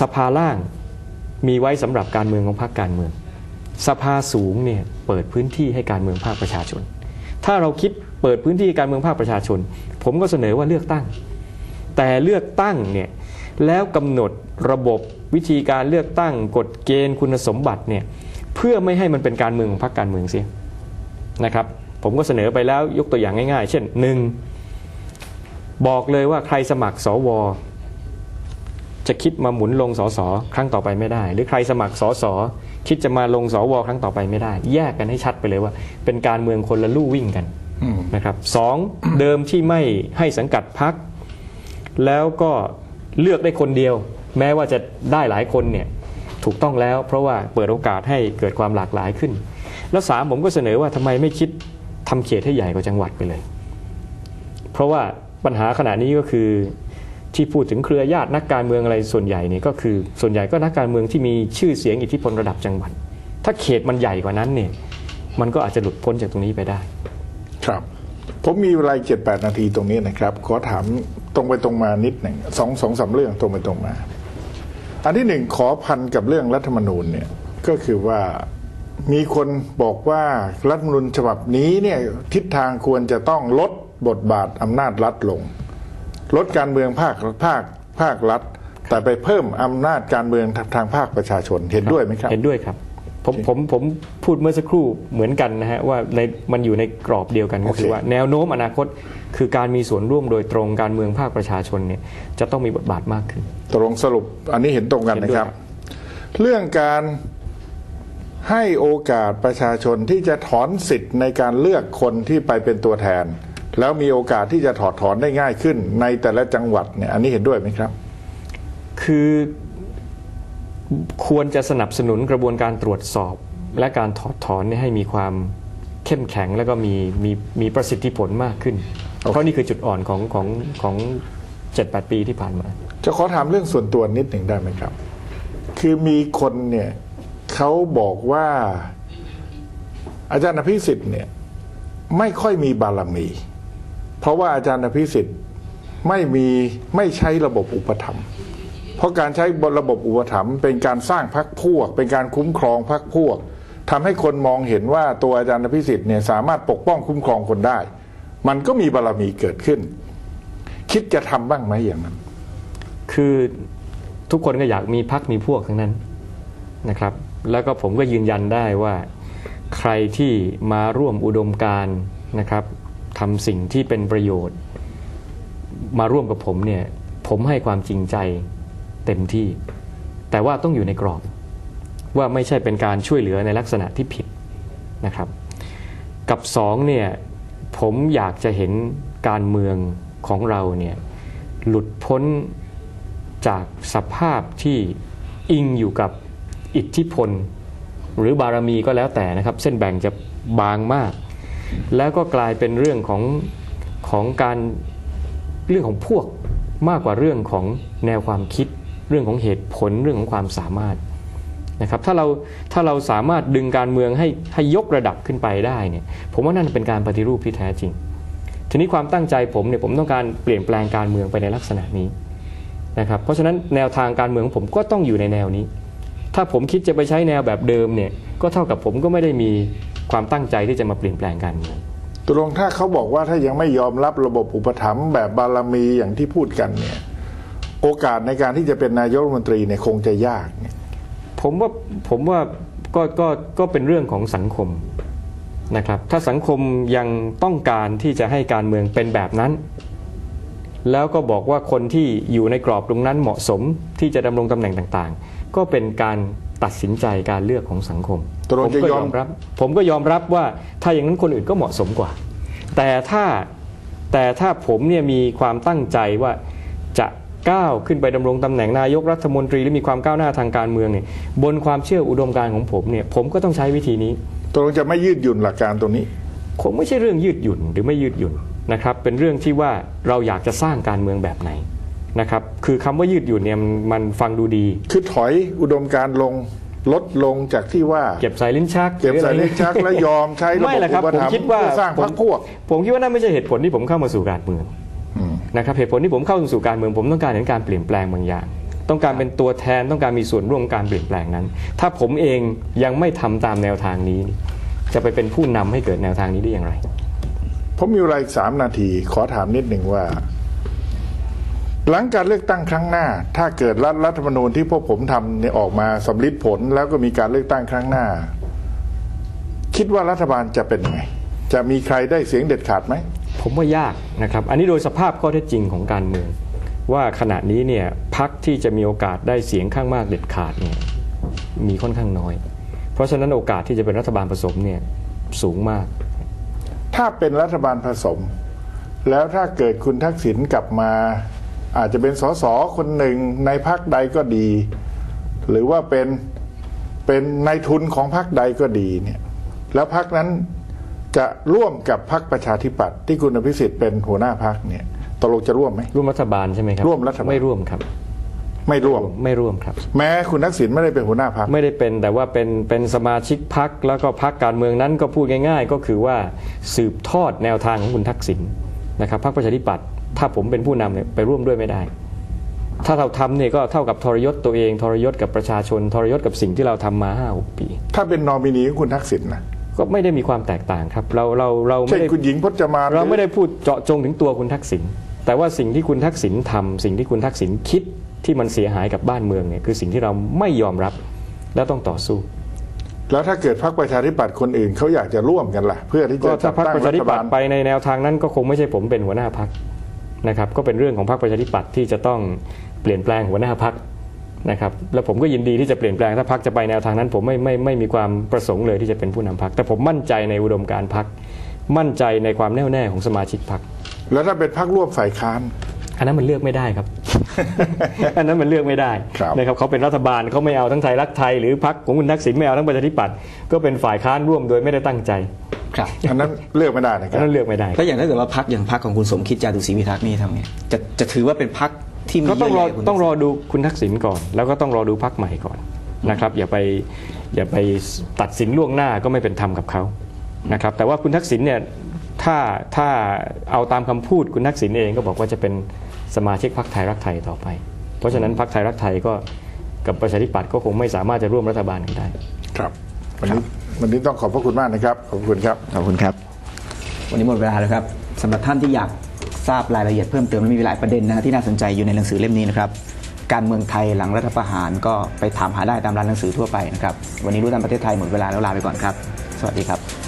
สภาล่างมีไว้สำหรับการเมืองของพรรคการเมือง สภาสูงเนี่ยเปิดพื้นที่ให้การเมืองภาคประชาชน ถ้าเราคิดเปิดพื้นที่การเมืองภาคประชาชน ผมก็เสนอว่าเลือกตั้ง แต่เลือกตั้งเนี่ยแล้วกำหนดระบบวิธีการเลือกตั้งกฎเกณฑ์คุณสมบัติเนี่ยเพื่อไม่ให้มันเป็นการเมืองของพรรคการเมืองเสียนะครับ ผมก็เสนอไปแล้วยกตัวอย่างง่าย ๆ เช่นหนึ่งบอกเลยว่าใครสมัครสว จะคิดมาหมุนลงสสครั้งต่อไปไม่ได้ หรือใครสมัครสสคิดจะมาลงสวครั้งต่อไปไม่ได้ แยกกันให้ชัดไปเลยว่า เป็นการเมืองคนละลู่วิ่งกันอืมนะครับสองเดิมที่ไม่ให้สังกัดพัก แล้วก็เลือกได้คนเดียว แม้ว่าจะได้หลายคนเนี่ยถูกต้องแล้ว เพราะว่าเปิดโอกาสให้เกิดความหลากหลายขึ้น แล้วสามผมก็เสนอว่าทำไมไม่คิดทำเขตให้ใหญ่กว่าจังหวัดไปเลย เพราะว่าปัญหาขณะนี้ก็คือ ที่พูดถึงเครือญาตินักการเมืองอะไรส่วนใหญ่เนี่ยก็คือส่วนใหญ่ก็นักการเมืองที่มีชื่อเสียงอิทธิพลระดับจังหวัด ถ้าเขตมันใหญ่กว่านั้นเนี่ยมันก็อาจจะหลุดพ้นจากตรงนี้ไปได้ ครับผมมีเวลาเจ็ดแปดนาทีตรงนี้นะครับ ขอถามตรงไปตรงมานิดหนึ่งสองสองสามเรื่องตรงไปตรงมา อันที่หนึ่งขอพันกับเรื่องรัฐธรรมนูญเนี่ยก็คือว่ามีคนบอกว่ารัฐธรรมนูญฉบับนี้เนี่ยทิศทางควรจะต้องลดบทบาทอำนาจรัฐลง ลดการเมืองภาคภาคภาครัฐ แต่ไปเพิ่มอำนาจการเมืองทางภาคประชาชนเห็นด้วยไหมครับ เห็นด้วยครับผมผมผมพูดเมื่อสักครู่เหมือนกันนะฮะว่าในมันอยู่ในกรอบเดียวกันก็คือโอเคว่าแนวโน้มอนาคตคือการมีส่วนร่วมโดยตรงการเมืองภาคประชาชนเนี่ยจะต้องมีบทบาทมากขึ้นตกลงสรุปอันนี้เห็นตรงกันเห็นด้วยนะครับครับ เรื่องการให้โอกาสประชาชนที่จะถอนสิทธิ์ในการเลือกคนที่ไปเป็นตัวแทน แล้วมีโอกาสที่จะถอดถอนได้ง่ายขึ้น ในแต่ละจังหวัดเนี่ย อันนี้เห็นด้วยไหมครับ คือควรจะสนับสนุนกระบวนการตรวจสอบ และการถอดถอนเนี่ยให้มีความเข้มแข็งแล้วก็มีมีมีประสิทธิผลมากขึ้น เพราะนี่คือจุดอ่อนของของของเจ็ดแปดปีที่ผ่านมา จะขอถามเรื่องส่วนตัวนิดหนึ่งได้ไหมครับ คือมีคนเนี่ยเขาบอกว่าอาจารย์อภิสิทธิ์เนี่ยไม่ค่อยมีบารมี เพราะว่าอาจารย์อภิสิทธิ์ไม่มีไม่ใช้ระบบอุปถัมภ์เพราะการใช้ระบบอุปถัมภ์เป็นการสร้างพักพวก เป็นการคุ้มครองพักพวกทำให้คนมองเห็นว่าตัวอาจารย์อภิสิทธิ์เนี่ยสามารถปกป้องคุ้มครองคนได้ มันก็มีบารมีเกิดขึ้น คิดจะทำบ้างไหมอย่างนั้น คือทุกคนก็อยากมีพักมีพวกทั้งนั้นนะครับ แล้วก็ผมก็ยืนยันได้ว่า ใครที่มาร่วมอุดมการนะครับ ทำสิ่งที่เป็นประโยชน์ มาร่วมกับผมเนี่ยผมให้ความจริงใจเต็มที่ แต่ว่าต้องอยู่ในกรอบว่าไม่ใช่เป็นการช่วยเหลือในลักษณะที่ผิดนะครับ กับสองเนี่ยผมอยากจะเห็นการเมืองของเราเนี่ยหลุดพ้นจากสภาพที่อิงอยู่กับอิทธิพล หรือบารมีก็แล้วแต่นะครับ เส้นแบ่งจะบางมาก แล้วก็กลายเป็นเรื่องของของการเรื่องของพวกมากกว่าเรื่องของแนวความคิด เรื่องของเหตุผลเรื่องของความสามารถนะครับถ้าเราถ้าเราสามารถดึงการเมืองให้ให้ยกระดับขึ้นไปได้เนี่ยผมว่านั่นเป็นการปฏิรูปที่แท้จริง ทีนี้ความตั้งใจผมเนี่ยผมต้องการเปลี่ยนแปลงการเมืองไปในลักษณะนี้นะครับเพราะฉะนั้นแนวทางการเมืองของผมก็ต้องอยู่ในแนวนี้ ถ้าผมคิดจะไปใช้แนวแบบเดิมเนี่ยก็เท่ากับผมก็ไม่ได้มี ความตั้งใจที่จะมาเปลี่ยนแปลงการเมืองตกลงถ้าเขาบอกว่าถ้ายังไม่ยอมรับระบบอุปถัมภ์แบบบารมีอย่างที่พูดกันเนี่ยโอกาสในการที่จะเป็นนายกรัฐมนตรีเนี่ยคงจะยากเนี่ยผมว่าผมว่าก็ก็ก็เป็นเรื่องของสังคมนะครับ ถ้าสังคมยังต้องการที่จะให้การเมืองเป็นแบบนั้น แล้วก็บอกว่าคนที่อยู่ในกรอบตรงนั้นเหมาะสมที่จะดำรงตำแหน่งต่างๆ ก็เป็นการตัดสินใจการเลือกของสังคม ตกลงผมจะก็ยยออมมรับ ผมก็ยอมรับว่าถ้าอย่างนั้นคนอื่นก็เหมาะสมกว่า แต่ถ้าแต่ถ้าผมเนี่ยมีความตั้งใจว่าจะก้าวขึ้นไปดำรงตำแหน่งนายกรัฐมนตรีหรือมีความก้าวหน้าทางการเมืองเนี่ยบนความเชื่ออุดมการณ์ของผมเนี่ยผมก็ต้องใช้วิธีนี้ตกลงจะไม่ยืดหยุ่นหลักการตรงนี้ คงไม่ใช่เรื่องยืดหยุ่นหรือไม่ยืดหยุ่นนะครับ เป็นเรื่องที่ว่าเราอยากจะสร้างการเมืองแบบไหนนะครับ คือคำว่ายืดหยุ่นเนี่ยมันมันฟังดูดี คือถอยอุดมการณ์ลง ลดลงจากที่ว่าเก็บสายลิ้นชักเก็บหรือสาอะยไรลิ้นชัก และยอมใช้ระไม่บบแหละคอุรับปผมถัมภ์คิดว่าเพื่อสร้างผพรมรคพวก ผมคิดว่านั่นไม่ใช่เหตุผลที่ผมเข้ามาสู่การเมืองอืมนะครับเหตุผลที่ผมเข้าสู่การเมืองผมต้องการเห็นการเปลี่ยนแปลงบางอย่าง ต้องการเป็นตัวแทนต้องการมีส่วนร่วมการเปลี่ยนแปลงนั้น ถ้าผมเองยังไม่ทำตามแนวทางนี้ จะไปเป็นผู้นำให้เกิดแนวทางนี้ได้อย่างไร ผมมีเวลาอีกสามนาทีขอถามนิดหนึ่งว่า หลังการเลือกตั้งครั้งหน้า ถ้าเกิดรัฐรัฐธรรมนูญที่พวกผมทำเนี่ยออกมาสำลิดผลแล้วก็มีการเลือกตั้งครั้งหน้า คิดว่ารัฐบาลจะเป็นยังไง จะมีใครได้เสียงเด็ดขาดไหม ผมว่ายากนะครับ อันนี้โดยสภาพข้อเท็จจริงของการเมือง ว่าขณะนี้เนี่ยพักที่จะมีโอกาสได้เสียงข้างมากเด็ดขาดเนี่ยมีค่อนข้างน้อย เพราะฉะนั้นโอกาสที่จะเป็นรัฐบาลผสมเนี่ยสูงมาก ถ้าเป็นรัฐบาลผสม แล้วถ้าเกิดคุณทักษิณกลับมา อาจจะเป็นสสคนหนึ่งในพักใดก็ดี หรือว่าเป็นเป็นนายทุนของพักใดก็ดีเนี่ยแล้วพักนั้นจะร่วมกับพักประชาธิปัตย์ที่คุณอภิสิทธิ์เป็นหัวหน้าพักเนี่ยตกลงจะร่วมไหมร่วมรัฐบาลใช่ไหมครับร่วมรัฐบาลไม่ร่วมครับ ไม่ร่วมไม่ร่วมครับ แม้คุณทักษิณไม่ได้เป็นหัวหน้าพักไม่ได้เป็นแต่ว่าเป็นเป็นสมาชิกพักแล้วก็พักการเมืองนั้นก็พูดง่าย ๆ ก็คือว่าสืบทอดแนวทางของคุณทักษิณนะครับพรรคประชาธิปัตย์ ถ้าผมเป็นผู้นำเนี่ยไปร่วมด้วยไม่ได้ ถ้าเราทำเนี่ยก็เท่ากับทรยศตัวเอง ทรยศกับประชาชน ทรยศกับสิ่งที่เราทำมาห้าหกปี ถ้าเป็นนอมินีของคุณทักษิณนะก็ไม่ได้มีความแตกต่างครับ เราเราเราเช่ไม่นได้คุณหญิงพจมานเราไม่ได้พูดเจาะจงถึงตัวคุณทักษิณแต่ว่าสิ่งที่คุณทักษิณทำสิ่งที่คุณทักษิณคิดที่มันเสียหายกับบ้านเมืองเนี่ยคือสิ่งที่เราไม่ยอมรับและต้องต่อสู้ แล้วถ้าเกิดพรรคประชาธิปัตย์คนอื่นเขาอยากจะร่วมกันล่ะ เพื่อที่ก็จะถ้าจัดพรรคตั้งประชารัธิฐปัตบาลย์ไปในแนวทางนั้นก็คงไม่ใช่ผมเป็นหัวหน้าพรรค นะครับก็เป็นเรื่องของพรรคประชาธิปัตย์ที่จะต้องเปลี่ยนแปลงหัวหน้าพรรคนะครับแล้วผมก็ยินดีที่จะเปลี่ยนแปลงถ้าพรรคจะไปแนวทางนั้น ผมไม่ไม่ไม่มีความประสงค์เลยที่จะเป็นผู้นำพรรคแต่ผมมั่นใจในอุดมการณ์พรรคมั่นใจในความแน่วแน่ของสมาชิกพรรคแล้วถ้าเป็นพรรคร่วมฝ่ายค้านอันนั้นมันเลือกไม่ได้ครับ อันนั้นมันเลือกไม่ได้ครับนะครับเขาเป็นรัฐบาลเขาไม่เอาทั้งไทยรักไทยหรือพรรคของคุณทักษิณไม่เอาทั้งประชาธิปัตย์ก็เป็นฝ่ายค้านร่วมโดยไม่ได้ตั้งใจ ครับอันนั้นเลือกไม่ได้นะคอัรันบนั้นเลือกไม่ได้แล้วอย่างถ้าเกิดว่าพักอย่างพักของคุณสมคิดจาตุศรีพิทักษ์นี่ทำไงจะจะถือว่าเป็นพักที่มีก็ต้องรอเยะแยะคุณต้องรอดูคุณทักษิณก่อน แล้วก็ต้องรอดูพักใหม่ก่อนนะครับอย่าไปอย่าไปตัดสินล่วงหน้าก็ไม่เป็นธรรมกับเขานะครับแต่ว่าคุณทักษิณเนี่ยถ้าถ้าเอาตามคำพูดคุณทักษิณเองก็บอกว่าจะเป็นสมาชิกพรรคไทยรักไทยต่อไป เพราะฉะนั้นพรรคไทยรักไทยก็กับประชาธิปัตย์ก็คงไม่สามารถจะร่วมรัฐบาลกันได้ ครับวันนี้ วันนี้ต้องขอบพระคุณมากนะครับ ขอบคุณครับ ขอบคุณครับ วันนี้หมดเวลาแล้วครับสำหรับท่านที่อยากทราบรายละเอียดเพิ่มเติมและมีหลายประเด็นนะฮะที่น่าสนใจอยู่ในหนังสือเล่มนี้นะครับการเมืองไทยหลังรัฐประหารก็ไปถามหาได้ตามร้านหนังสือทั่วไปนะครับวันนี้รู้ทันประเทศไทยหมดเวลาแล้วลาไปก่อนครับ สวัสดีครับ